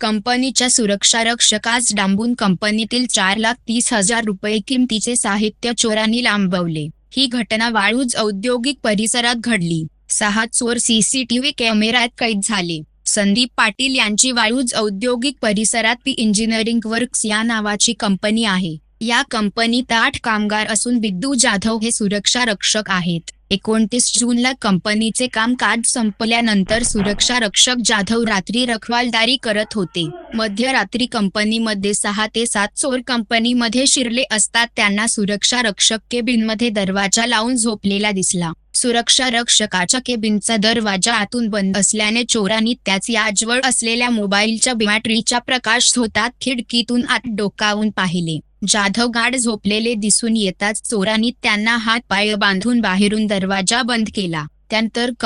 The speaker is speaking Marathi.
कंपनीच्या सुरक्षारक्षकास डांबून कंपनीतील चार लाख तीस हजार रुपये किमतीचे साहित्य चोरांनी लांबवले. ही घटना वाळूज औद्योगिक परिसरात घडली. सहा चोर सीसीटीव्ही कॅमेऱ्यात कैद झाले. संदीप पाटील यांची वाळूज औद्योगिक परिसरात पी इंजिनिअरिंग वर्क्स या नावाची कंपनी आहे. या कंपनीत आठ कामगार असून बिद्दू जाधव हे सुरक्षा रक्षक आहेत. एकोणतीस जूनला कंपनीचे कामकाज संपल्यानंतर सुरक्षा रक्षक जाधव रात्री रखवालदारी करत होते. मध्यरात्री कंपनीमध्ये सहा ते सात चोर कंपनीमध्ये शिरले असतात त्यांना सुरक्षा रक्षक केबिनमध्ये दरवाजा लावून झोपलेला दिसला. सुरक्षा रक्षकाच्या केबिनचा दरवाजा आतून बंद असल्याने चोरांनी त्याच याजवळ असलेल्या मोबाईलच्या बॅटरीच्या प्रकाश होतात खिडकीतून आत डोकावून पाहिले. जाधव गाढ झोपलेले दिसून येताच चोरांनी त्यांना हात पाय बांधून बाहेरून दरवाजा बंद केला. त्यानंतर